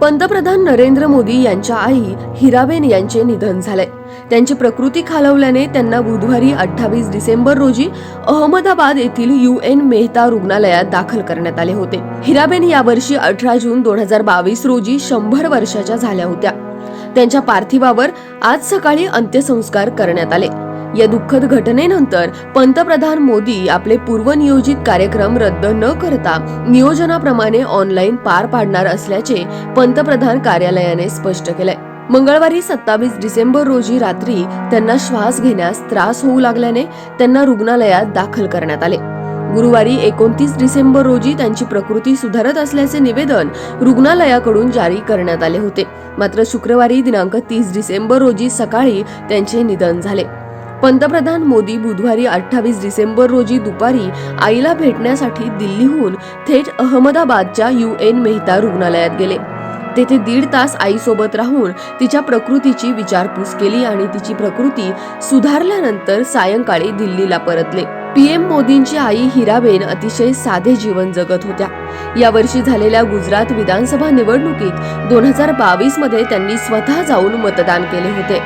पंतप्रधान नरेंद्र मोदी यांच्या आई हिराबेन यांचे निधन झाले. त्यांची प्रकृती खालवल्याने त्यांना बुधवारी अठ्ठावीस डिसेंबर रोजी अहमदाबाद येथील यू एन मेहता रुग्णालयात दाखल करण्यात आले होते. हिराबेन यावर्षी अठरा जून दोन हजार बावीस रोजी शंभर वर्षाच्या झाल्या होत्या. त्यांच्या पार्थिवावर आज सकाळी अंत्यसंस्कार करण्यात आले. या दुःखद घटनेनंतर पंतप्रधान मोदी आपले पूर्वनियोजित कार्यक्रम रद्द न करता नियोजनाप्रमाणे ऑनलाईन पार पाडणार असल्याचे पंतप्रधान कार्यालयाने स्पष्ट केलंय. मंगळवारी सत्तावीस डिसेंबर रोजी रात्री त्यांना श्वास घेण्यास त्रास होऊ लागल्याने त्यांना रुग्णालयात दाखल करण्यात आले. गुरुवारी एकोणतीस डिसेंबर रोजी त्यांची प्रकृती सुधारत असल्याचे निवेदन रुग्णालयाकडून जारी करण्यात आले होते. मात्र शुक्रवारी दिनांक तीस डिसेंबर रोजी सकाळी त्यांचे निधन झाले. पंतप्रधान मोदी बुधवारी अठ्ठावीस डिसेंबर रोजी दुपारी आईला भेटण्यासाठी दिल्लीहून थेट अहमदाबादच्या यू एन मेहता रुग्णालयात गेले. तेथे दीड तास आईसोबत राहून तिच्या प्रकृतीची विचारपूस केली आणि तिची प्रकृती सुधारल्यानंतर सायंकाळी दिल्लीला परतले. पीएम मोदींची आई हिराबेन अतिशय साधे जीवन जगत होत्या. यावर्षी झालेल्या गुजरात विधानसभा निवडणुकीत दोन हजार बावीसमध्ये त्यांनी स्वतः जाऊन मतदान केले होते.